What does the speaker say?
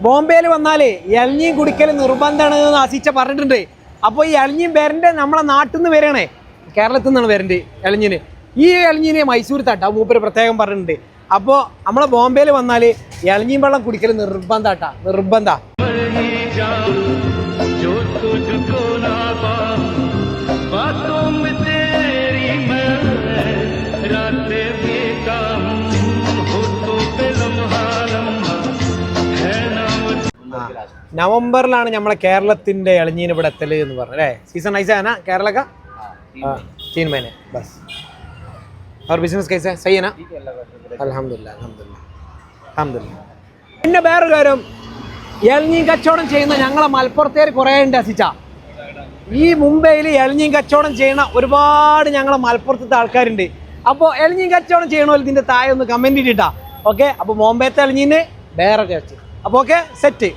ബോംബെയിൽ വന്നാലേ ഇളഞ്ഞിയും കുടിക്കൽ നിർബന്ധമാണ് എന്ന് ആസിച്ച പറഞ്ഞിട്ടുണ്ട് അപ്പോൾ ഈ ഇളഞ്ഞിയും വരൻ്റെ നമ്മളെ നാട്ടിൽ നിന്ന് വരണേ കേരളത്തിൽ നിന്നാണ് വരണ്ട് ഇളഞ്ഞിന് ഈ ഇളഞ്ഞിനെ മൈസൂർ തട്ടാ മൂപ്പര് പ്രത്യേകം പറഞ്ഞിട്ടുണ്ട് അപ്പോൾ നമ്മളെ ബോംബെയിൽ വന്നാൽ ഇളഞ്ഞിയും വെള്ളം കുടിക്കൽ നിർബന്ധാട്ടാ നിർബന്ധ जो तुझको ना पाऊं बातों में നവംബറിലാണ് നമ്മളെ കേരളത്തിന്റെ ഇളഞ്ഞീന് ഇവിടെ എത്തൽ എന്ന് പറഞ്ഞു അല്ലേ? സീസൺ ഐസാന കേരളക്ക? തീൻ ബസ് ബിസിനസ് കൈസ പിന്നെ വേറൊരു കാര്യം. എളിഞ്ഞീൻ കച്ചവടം ചെയ്യുന്ന ഞങ്ങളെ മലപ്പുറത്തേര് കുറെ ഉണ്ട് അസിച്ച. ഈ മുംബൈയിൽ എളിഞ്ഞീൻ കച്ചവടം ചെയ്യുന്ന ഒരുപാട് ഞങ്ങളെ മലപ്പുറത്തെ ആൾക്കാരുണ്ട്. അപ്പോൾ എളിഞ്ഞീൻ കച്ചവടം ചെയ്യണോ ഇതിന്റെ താഴെ ഒന്ന് കമന്റ് ഇട്ടിട്ടാ ഓക്കെ അപ്പൊ മുംബൈത്തെ എളിഞ്ഞീന് വേറെ ചേച്ചി അപ്പൊ ഓക്കെ സെറ്റ്